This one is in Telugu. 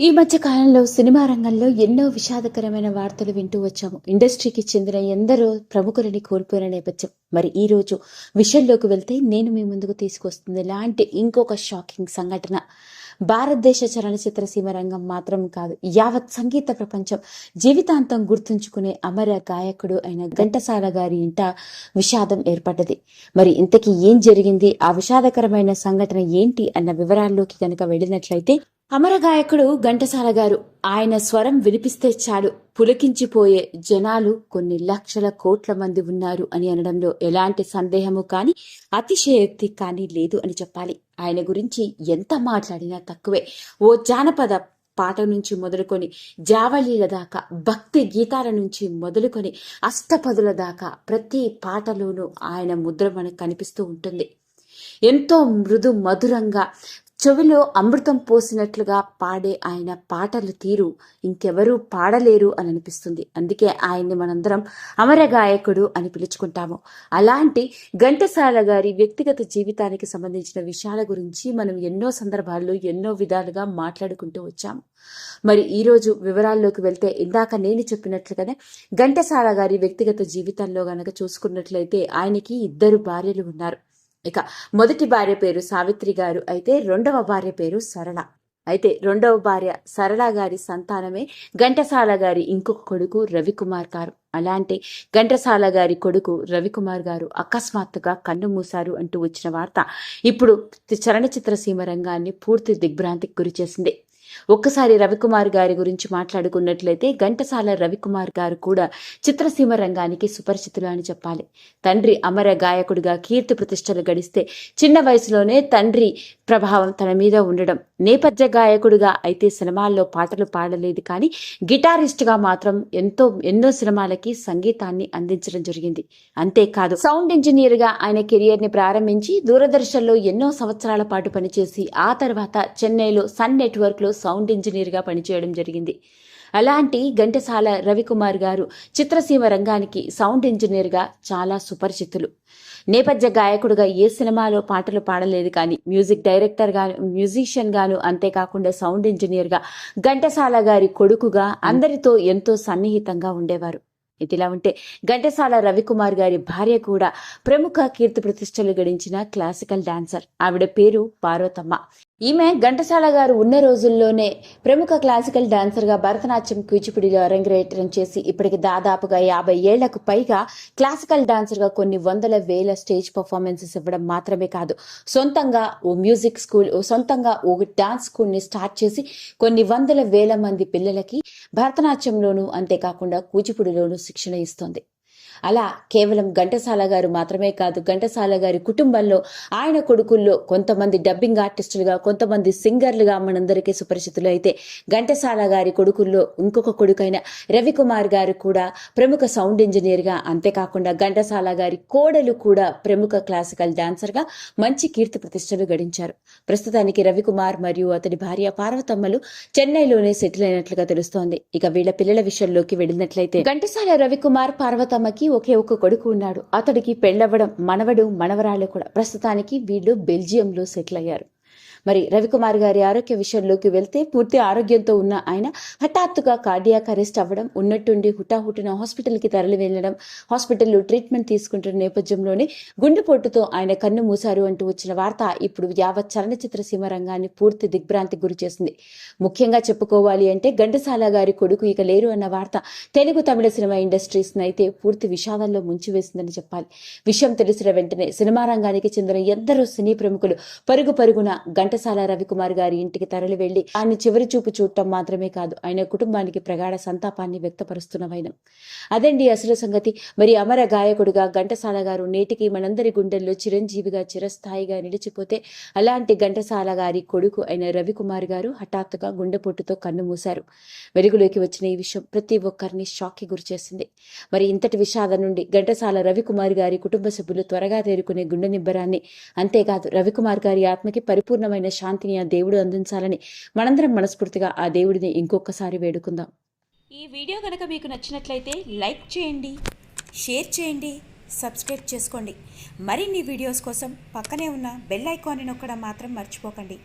ఈ మధ్య కాలంలో సినిమా రంగంలో ఎన్నో విషాదకరమైన వార్తలు వింటూ వచ్చాము. ఇండస్ట్రీకి చెందిన ఎందరో ప్రముఖులని కోల్పోయిన నేపథ్యం. మరి ఈ రోజు విషయంలోకి వెళ్తే నేను మీ ముందుకు తీసుకొస్తుంది లాంటి ఇంకొక షాకింగ్ సంఘటన. భారతదేశ చలనచిత్ర సీమ రంగం మాత్రం కాదు యావత్ సంగీత ప్రపంచం జీవితాంతం గుర్తుంచుకునే అమర గాయకుడు అయిన ఘంటసాల గారి ఇంట విషాదం ఏర్పడ్డది. మరి ఇంతకీ ఏం జరిగింది? ఆ విషాదకరమైన సంఘటన ఏంటి? అన్న వివరాల్లోకి కనుక వెళ్ళినట్లయితే అమరగాయకుడు ఘంటసాల గారు ఆయన స్వరం వినిపిస్తే చాలు. పులకించిపోయే జనాలు కొన్ని లక్షల కోట్ల మంది ఉన్నారు అని అనడంలో ఎలాంటి సందేహము కానీ అతిశయోక్తి కానీ లేదు అని చెప్పాలి. ఆయన గురించి ఎంత మాట్లాడినా తక్కువే. ఓ జానపద పాట నుంచి మొదలుకొని జావళీల దాకా భక్తి గీతాల నుంచి మొదలుకొని అష్టపదుల దాకా ప్రతి పాటలోనూ ఆయన ముద్ర మనకు కనిపిస్తూ ఉంటుంది. ఎంతో మృదు మధురంగా చెవిలో అమృతం పోసినట్లుగా పాడే ఆయన పాటల తీరు. ఇంకెవరూ పాడలేరు అని అనిపిస్తుంది. అందుకే ఆయన్ని మనందరం అమర గాయకుడు అని పిలుచుకుంటాము. అలాంటి ఘంటసాల గారి వ్యక్తిగత జీవితానికి సంబంధించిన విషయాల గురించి మనం ఎన్నో సందర్భాల్లో ఎన్నో విధాలుగా మాట్లాడుకుంటూ వచ్చాము. మరి ఈరోజు వివరాల్లోకి వెళ్తే ఇందాక నేను చెప్పినట్లుగానే ఘంటసాల గారి వ్యక్తిగత జీవితంలో గనక చూసుకున్నట్లయితే ఆయనకి ఇద్దరు భార్యలు ఉన్నారు. ఇక మొదటి భార్య పేరు సావిత్రి గారు అయితే రెండవ భార్య పేరు సరళ. అయితే రెండవ భార్య సరళ గారి సంతానమే ఘంటసాల గారి ఇంకొక కొడుకు రవికుమార్ గారు. అలాంటి ఘంటసాల గారి కొడుకు రవికుమార్ గారు అకస్మాత్తుగా కన్ను మూశారు అంటూ వచ్చిన వార్త ఇప్పుడు చలనచిత్ర సీమ రంగాన్ని పూర్తి దిగ్భ్రాంతికి గురిచేసింది ఒక్కసారి రవికుమార్ గారి గురించి మాట్లాడుకున్నట్లయితే ఘంటసాల రవికుమార్ గారు కూడా చిత్రసీమ రంగానికి సుపరిచితులు అని చెప్పాలి. తండ్రి అమర గాయకుడిగా కీర్తి ప్రతిష్టలు గడిస్తే చిన్న వయసులోనే తండ్రి ప్రభావం తన మీద ఉండడం. నేపథ్య గాయకుడిగా అయితే సినిమాల్లో పాటలు పాడలేదు కానీ గిటారిస్ట్గా మాత్రం ఎంతో ఎన్నో సినిమాలకి సంగీతాన్ని అందించడం జరిగింది. అంతేకాదు సౌండ్ ఇంజనీర్గా ఆయన కెరియర్ని ప్రారంభించి దూరదర్శన్లో ఎన్నో సంవత్సరాల పాటు పనిచేసి ఆ తర్వాత చెన్నైలో సన్ నెట్వర్క్లో సౌండ్ ఇంజనీర్గా పనిచేయడం జరిగింది. అలాంటి ఘంటసాల రవికుమార్ గారు చిత్రసీమ రంగానికి సౌండ్ ఇంజనీర్గా చాలా సుపరిచితులు. నేపథ్య గాయకుడుగా ఏ సినిమాలో పాటలు పాడలేదు కానీ మ్యూజిక్ డైరెక్టర్ గాను మ్యూజిషియన్ గాను అంతేకాకుండా సౌండ్ ఇంజనీర్గా ఘంటసాల గారి కొడుకుగా అందరితో ఎంతో సన్నిహితంగా ఉండేవారు. ఇదిలా ఉంటే ఘంటసాల రవికుమార్ గారి భార్య కూడా ప్రముఖ కీర్తి ప్రతిష్టలు గడించిన క్లాసికల్ డాన్సర్. ఆవిడ పేరు పార్వతమ్మ. ఈమె ఘంటసాల గారు ఉన్న రోజుల్లోనే ప్రముఖ క్లాసికల్ డాన్సర్గా భరతనాట్యం కూచిపూడిలో అరంగేట్రం చేసి ఇప్పటికి దాదాపుగా యాభై ఏళ్ళకు పైగా క్లాసికల్ డాన్సర్గా కొన్ని వందల వేల స్టేజ్ పర్ఫార్మెన్సెస్ ఇవ్వడం మాత్రమే కాదు సొంతంగా ఓ మ్యూజిక్ స్కూల్ ఓ సొంతంగా ఓ డాన్స్ స్కూల్ని స్టార్ట్ చేసి కొన్ని వందల వేల మంది పిల్లలకి భరతనాట్యంలోనూ అంతేకాకుండా కూచిపూడిలోనూ శిక్షణ ఇస్తోంది. అలా కేవలం ఘంటసాల గారు మాత్రమే కాదు ఘంటసాల గారి కుటుంబంలో ఆయన కొడుకుల్లో కొంతమంది డబ్బింగ్ ఆర్టిస్టులుగా కొంతమంది సింగర్లుగా మనందరికీ సుపరిచితులు అయితే ఘంటసాల గారి కొడుకుల్లో ఇంకొక కొడుకైన రవికుమార్ గారు కూడా ప్రముఖ సౌండ్ ఇంజనీర్గా అంతేకాకుండా ఘంటసాల గారి కోడలు కూడా ప్రముఖ క్లాసికల్ డాన్సర్గా మంచి కీర్తి ప్రతిష్టలు గడించారు. ప్రస్తుతానికి రవికుమార్ మరియు అతడి భార్య పార్వతమ్మలు చెన్నైలోనే సెటిల్ అయినట్లుగా తెలుస్తోంది. ఇక వీళ్ళ పిల్లల విషయంలోకి వెళ్ళినట్లయితే ఘంటసాల రవికుమార్ పార్వతమ్మకి ఒకే ఒక కొడుకు ఉన్నాడు. అతడికి పెళ్ళవ్వడం మనవడు మనవరాళ్ళు కూడా. ప్రస్తుతానికి వీళ్ళు బెల్జియంలో సెటిల్ అయ్యారు. మరి రవికుమార్ గారి ఆరోగ్య విషయంలోకి వెళ్తే పూర్తి ఆరోగ్యంతో ఉన్న ఆయన హఠాత్తుగా కార్డియాక్ అరెస్ట్ అవ్వడం ఉన్నట్టుండి హుటాహుటిన హాస్పిటల్కి తరలి వెళ్ళడం హాస్పిటల్లో ట్రీట్మెంట్ తీసుకుంటున్న నేపథ్యంలోనే గుండెపోటుతో ఆయన కన్ను మూశారు అంటూ వచ్చిన వార్త ఇప్పుడు యావత్ చలనచిత్ర సీమ రంగాన్ని పూర్తి దిగ్భ్రాంతికి గురి చేసింది. ముఖ్యంగా చెప్పుకోవాలి అంటే ఘంటసాల గారి కొడుకు ఇక లేరు అన్న వార్త తెలుగు తమిళ సినిమా ఇండస్ట్రీస్ అయితే పూర్తి విషాదంలో ముంచివేసిందని చెప్పాలి. విషయం తెలిసిన వెంటనే సినిమా రంగానికి చెందిన ఎందరో సినీ ప్రముఖులు పరుగు పరుగున ఘంటసాల రవికుమార్ గారి ఇంటికి తరలి వెళ్ళి ఆయన చివరి చూపు చూడటం మాత్రమే కాదు ఆయన కుటుంబానికి ప్రగాఢ సంతాపాన్ని వ్యక్తపరుస్తున్న వైనం. అదండి అసలు సంగతి. మరి అమర గాయకుడిగా ఘంటసాల గారు నేటికి మనందరి గుండెల్లో చిరంజీవిగా చిరస్థాయిగా నిలిచిపోతే అలాంటి ఘంటసాల గారి కొడుకు అయిన రవికుమార్ గారు హఠాత్తుగా గుండెపోటుతో కన్నుమూశారు వెలుగులోకి వచ్చిన ఈ విషయం ప్రతి ఒక్కరిని షాక్కి గురిచేసింది మరి ఇంతటి విషాదం నుండి ఘంటసాల రవికుమార్ గారి కుటుంబ సభ్యులు త్వరగా తేరుకునే గుండె నిబ్బరాన్ని అంతేకాదు రవికుమార్ గారి ఆత్మకి పరిపూర్ణమైన పరిపూర్ణమైన శాంతిని ఆ దేవుడు అందించాలని మనందరం మనస్ఫూర్తిగా ఆ దేవుడిని ఇంకొకసారి వేడుకుందాం. ఈ వీడియో కనుక మీకు నచ్చినట్లయితే లైక్ చేయండి షేర్ చేయండి సబ్స్క్రైబ్ చేసుకోండి. మరిన్ని వీడియోస్ కోసం పక్కనే ఉన్న బెల్ ఐకాన్ని నొక్కడం మాత్రం మర్చిపోకండి.